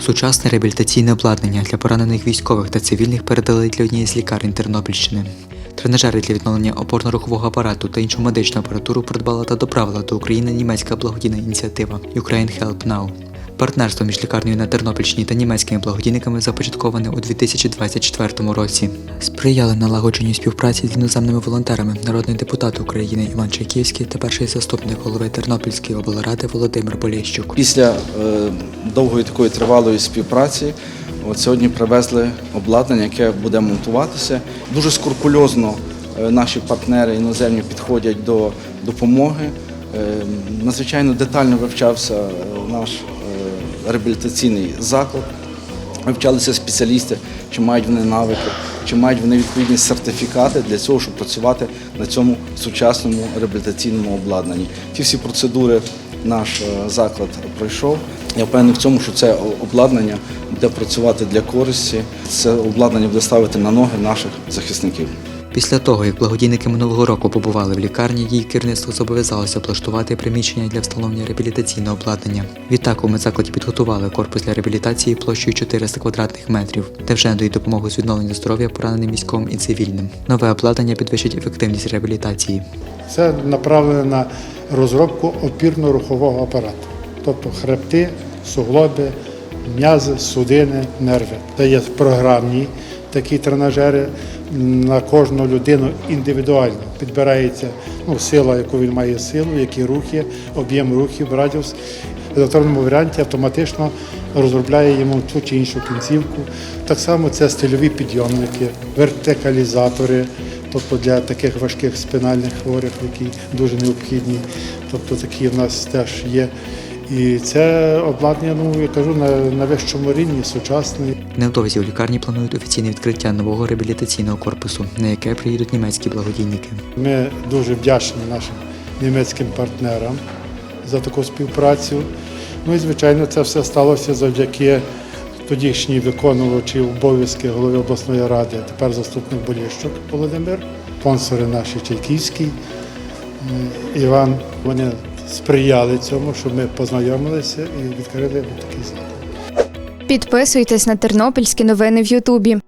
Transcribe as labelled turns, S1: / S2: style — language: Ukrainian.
S1: Сучасне реабілітаційне обладнання для поранених військових та цивільних передали для однієї з лікарень Тернопільщини. Тренажери для відновлення опорно-рухового апарату та іншу медичну апаратуру придбала та доправила до України німецька благодійна ініціатива Ukraine Help Now. Партнерство між лікарнею на Тернопільщині та німецькими благодійниками започатковане у 2024 році. Сприяли налагодженню співпраці з іноземними волонтерами народний депутат України Іван Чайківський та перший заступник голови Тернопільської облради Володимир Поліщук.
S2: Після е, довгої такої тривалої співпраці от сьогодні привезли обладнання, яке буде монтуватися. Дуже скрупульозно е, наші партнери іноземні підходять до допомоги. Е, надзвичайно детально вивчався е, наш реабілітаційний заклад. Вивчалися спеціалісти, чи мають вони навики, чи мають вони відповідні сертифікати для цього, щоб працювати на цьому сучасному реабілітаційному обладнанні. Ті всі процедури наш е, заклад пройшов. Я впевнений в цьому, що це обладнання буде працювати для користі. Це обладнання буде ставити на ноги наших захисників.
S1: Після того, як благодійники минулого року побували в лікарні, її керівництво зобов'язалося облаштувати приміщення для встановлення реабілітаційного обладнання. Відтак у медзакладі підготували корпус для реабілітації площею 400 квадратних метрів, де вже надають допомогу з відновлення здоров'я пораненим військовим і цивільним. Нове обладнання підвищить ефективність реабілітації.
S3: Це направлено на розробку опірно-рухового апарату, тобто хребти, суглоби, м'язи, судини, нерви. Це є програмні такі тренажери. На кожну людину індивідуально підбирається ну, сила, яку він має силу, які рухи, об'єм рухів, радіус. В електронному варіанті автоматично розробляє йому ту чи іншу кінцівку. Так само це стильові підйомники, вертикалізатори, тобто для таких важких спинальних хворих, які дуже необхідні. Тобто такі в нас теж є. І це обладнання, ну я кажу, на, на вищому рівні, сучасний.
S1: Невдовзі у лікарні планують офіційне відкриття нового реабілітаційного корпусу, на яке приїдуть німецькі благодійники.
S3: Ми дуже вдячні нашим німецьким партнерам за таку співпрацю. Ну і звичайно, це все сталося завдяки тодішній виконувачі обов'язки голови обласної ради, тепер заступник Боліщук Володимир, спонсори наші Чайківський, е, Іван. Вони сприяли цьому, щоб ми познайомилися і відкрили такий заклад.
S4: Підписуйтесь на тернопільські новини в Ютубі.